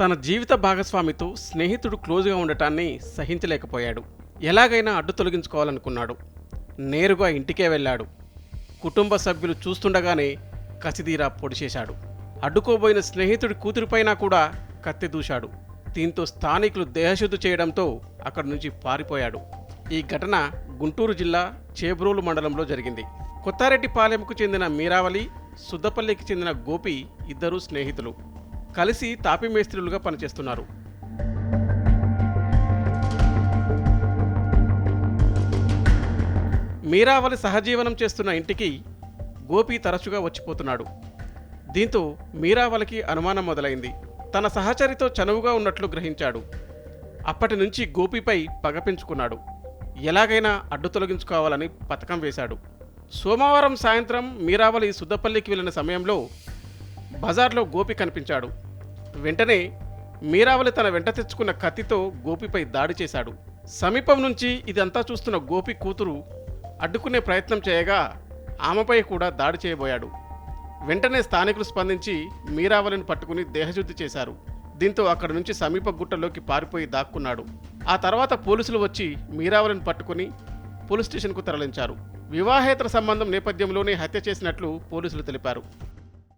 తన జీవిత భాగస్వామితో స్నేహితుడు క్లోజ్గా ఉండటాన్ని సహించలేకపోయాడు. ఎలాగైనా అడ్డు తొలగించుకోవాలనుకున్నాడు. నేరుగా ఇంటికే వెళ్ళాడు. కుటుంబ సభ్యులు చూస్తుండగానే కసిదీరా పొడిచేశాడు అడ్డుకోబోయిన స్నేహితుడి కూతురిపైన కూడా కత్తి దూశాడు. దీంతో స్థానికులు దేహశుద్ధి చేయడంతో అక్కడి నుంచి పారిపోయాడు. ఈ ఘటన గుంటూరు జిల్లా చేబ్రోలు మండలంలో జరిగింది. కొత్తారెడ్డిపాలెంకు చెందిన మీరావళి సుద్దపల్లికి చెందిన గోపి ఇద్దరు స్నేహితులు. కలిసి తాపి మేస్త్రులుగా పనిచేస్తున్నారు. మీరావలి సహజీవనం చేస్తున్న ఇంటికి గోపి తరచుగా వచ్చిపోతున్నాడు. దీంతో మీరావలికి అనుమానం మొదలైంది. తన సహచరితో చనువుగా ఉన్నట్లు గ్రహించాడు. అప్పటి నుంచి గోపిపై పగ పెంచుకున్నాడు. ఎలాగైనా అడ్డు తొలగించుకోవాలని పథకం వేశాడు. సోమవారం సాయంత్రం మీరావలి సుద్దపల్లికి వెళ్ళిన సమయంలో బజార్లో గోపి కనిపించాడు. వెంటనే మీరావలి తన వెంట తెచ్చుకున్న కత్తితో గోపిపై దాడి చేశాడు. సమీపం నుంచి ఇదంతా చూస్తున్న గోపి కూతురు అడ్డుకునే ప్రయత్నం చేయగా ఆమెపై కూడా దాడి చేయబోయాడు. వెంటనే స్థానికులు స్పందించి మీరావలిని పట్టుకుని దేహశుద్ధి చేశారు. దీంతో అక్కడి నుంచి సమీప గుట్టలోకి పారిపోయి దాక్కున్నాడు. ఆ తర్వాత పోలీసులు వచ్చి మీరావలిని పట్టుకుని పోలీస్ స్టేషన్కు తరలించారు. వివాహేతర సంబంధం నేపథ్యంలోనే హత్య చేసినట్లు పోలీసులు తెలిపారు.